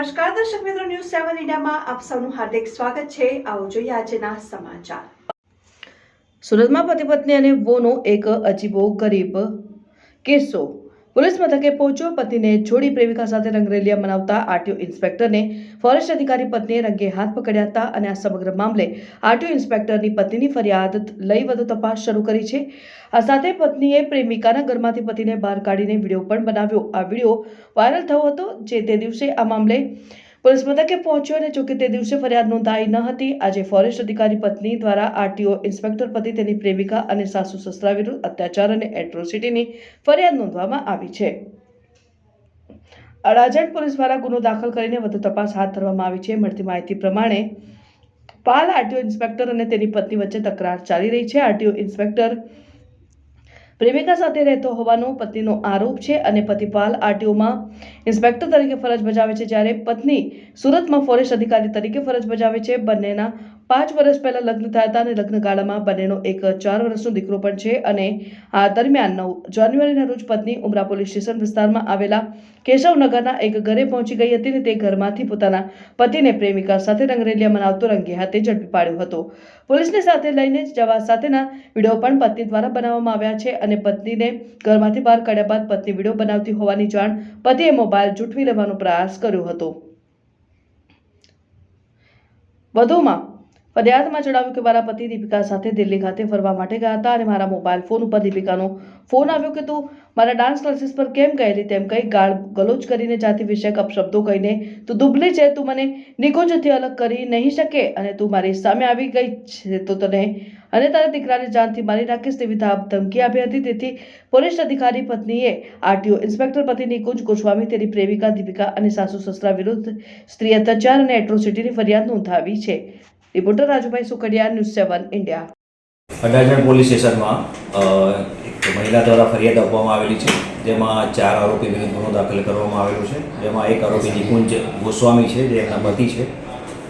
નમસ્કાર, દર્શક મિત્રો ન્યૂઝ સેવન ઇન્ડિયામાં આપ સૌનું હાર્દિક સ્વાગત છે. આવો જોઈએ આજના સમાચાર. સુરતમાં પતિ પત્ની અને વોનો એક અજીબો ગરીબ કેસો પોલીસ મથકે પહોંચ્યો. પતિને છોડી પ્રેમિકા સાથે રંગરેલિયા મનાવતા આરટીઓ ઇન્સ્પેક્ટરને ફોરેસ્ટ અધિકારી પત્નીએ રંગે હાથ પકડ્યા હતા અને આ સમગ્ર મામલે આરટીઓ ઇન્સ્પેક્ટરની પત્નીની ફરિયાદ લઈ વધુ તપાસ શરૂ કરી છે. આ સાથે પત્નીએ પ્રેમિકાના ઘરમાંથી પતિને બહાર કાઢીને વીડિયો પણ બનાવ્યો. આ વીડિયો વાયરલ થયો હતો, જે તે દિવસે આ મામલે પોલીસ મથકે પહોંચ્યો અને જોકે તે દિવસે ફરિયાદ નોંધાઈ ન હતી. આજે ફોરેસ્ટ અધિકારી પત્ની દ્વારા આરટીઓ ઇન્સ્પેક્ટર પતિ તેની પ્રેમિકા અને સાસુ સસરા વિરુદ્ધ અત્યાચાર અને એટ્રોસિટીની ફરિયાદ નોંધવામાં આવી છે. અડાજણ પોલીસ દ્વારા ગુનો દાખલ કરીને વધુ તપાસ હાથ ધરવામાં આવી છે. મળતી માહિતી પ્રમાણે પાલ આરટીઓ ઇન્સ્પેક્ટર અને તેની પત્ની વચ્ચે તકરાર ચાલી રહી છે. આરટીઓ ઇન્સ્પેક્ટર પ્રેમિકા સાથે રહેતો હોવાનો પત્નીનો આરોપ છે અને પતિ પાલ આરટીઓમાં ઇન્સ્પેક્ટર તરીકે ફરજ બજાવે છે જ્યારે પત્ની સુરતમાં ફોરેસ્ટ અધિકારી તરીકે ફરજ બજાવે છે. બંનેના પાંચ વર્ષ પહેલા લગ્ન થયા હતા અને લગ્નગાળામાં બંનેનો એક ચાર વર્ષનો દીકરો પણ છે અને આ દરમિયાન નવ જાન્યુઆરીના રોજ પત્ની ઉમરા પોલીસ સ્ટેશન વિસ્તારમાં આવેલા કેશવનગરના એક ઘરે પહોંચી ગઈ હતી અને તે ઘરમાંથી પોતાના પતિને પ્રેમિકા સાથે રંગરેલિયા મનાવતો રંગે હાથે ઝડપી પાડ્યો હતો. પોલીસને સાથે લઈને જવા સાથેના વીડિયો પણ પત્ની દ્વારા બનાવવામાં આવ્યા છે અને પત્નીને ઘરમાંથી બહાર કાઢ્યા બાદ પત્ની વીડિયો બનાવતી હોવાની જાણ પતિએ મોબાઈલ જૂઠવી લેવાનો પ્રયાસ કર્યો હતો. વધુમાં ફરિયાદમાં જણાવ્યું કે મારા પતિ દીપિકા સાથે દિલ્હી ખાતે ફરવા માટે ગયા હતા અને મારા મોબાઈલ ફોન ઉપર દીપિકાનો ફોન આવ્યો કે તું મારા ડાન્સ ક્લાસીસ પર કેમ ગયેલી તેમ કંઈ ગાળ ગલોચ કરીને જાતિ વિષયક અપશબ્દો કહીને, તું દુબલી છે, તું મને નિકુંજથી અલગ કરી નહીં શકે અને તું મારી સામે આવી ગઈ છે, તો તને અને તારા દીકરાને જાનથી મારી નાખીશ તેવી ધમકી આપી હતી. તેથી પોલીસ અધિકારી પત્નીએ આરટીઓ ઇન્સ્પેક્ટર પતિ નિકુંજ ગોસ્વામી, તેની પ્રેમિકા દીપિકા અને સાસુ સસરા વિરુદ્ધ સ્ત્રી અત્યાચાર અને એટ્રોસિટીની ફરિયાદ નોંધાવી છે. Reporter Rajubhai Sukadiya news seven, India. Adajan police સ્ટેશનમાં એક મહિલા દ્વારા ફરિયાદ આપવામાં આવેલી છે, જેમાં ચાર આરોપી વિરુદ્ધ ગુનો દાખલ કરવામાં આવેલો છે, જેમાં એક આરોપી નિકુંજ ગોસ્વામી છે, જે એમના પતિ છે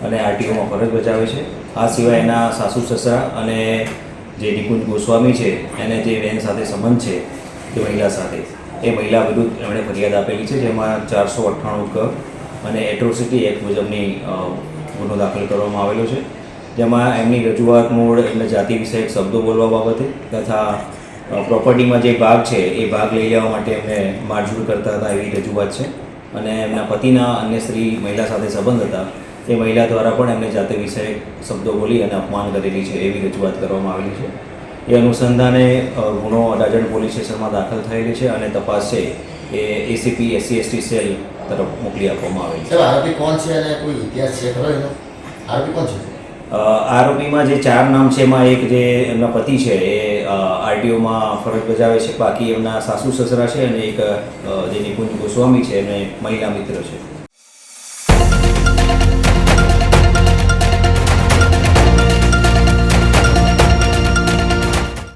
અને આરટીઓમાં ફરજ બજાવે છે. આ સિવાય એના સાસુ, સસરા અને જે નિકુંજ ગોસ્વામી છે, એને જે બેન સાથે સંબંધ છે તે મહિલા સાથે. એ મહિલા વિરુદ્ધ એમણે ફરિયાદ આપેલી છે, જેમાં ચારસો અઠ્ઠાણું ક અને એટ્રોસિટી એક્ટ મુજબની ગુનો દાખલ કરવામાં આવેલો છે. જેમાં એમની રજૂઆત મૂળ એમને જાતિ વિષયક શબ્દો બોલવા બાબતે તથા પ્રોપર્ટીમાં જે ભાગ છે, એ ભાગ લઈ લેવા માટે એમને મારઝૂડ કરતા હતા એવી રજૂઆત છે. અને એમના પતિના અન્ય સ્ત્રી મહિલા સાથે સંબંધ હતા. તે મહિલા દ્વારા પણ એમને જાતિ વિષયક શબ્દો બોલી અને અપમાન કરેલી છે એવી રજૂઆત કરવામાં આવેલી છે. એ અનુસંધાને ગુનો અડાજણ પોલીસ સ્ટેશનમાં દાખલ થયેલી છે અને તપાસ છે એ એસીપી એસસી એસટી સેલ તરફ મોકલી આપવામાં આવેલ છે. આરોપી કોણ છે અને કોઈ ઇતિહાસ છે ખરો એનો? આરોપી કોણ છે? આરોપીમાં જે ચાર નામ છે એમાં એક જે એમના પતિ છે એ આરટીઓમાં ફરજ બજાવે છે. બાકી એમના સાસુ સસરા છે અને એક જે નિકુંજ ગોસ્વામી છે અને મહિલા મિત્ર છે.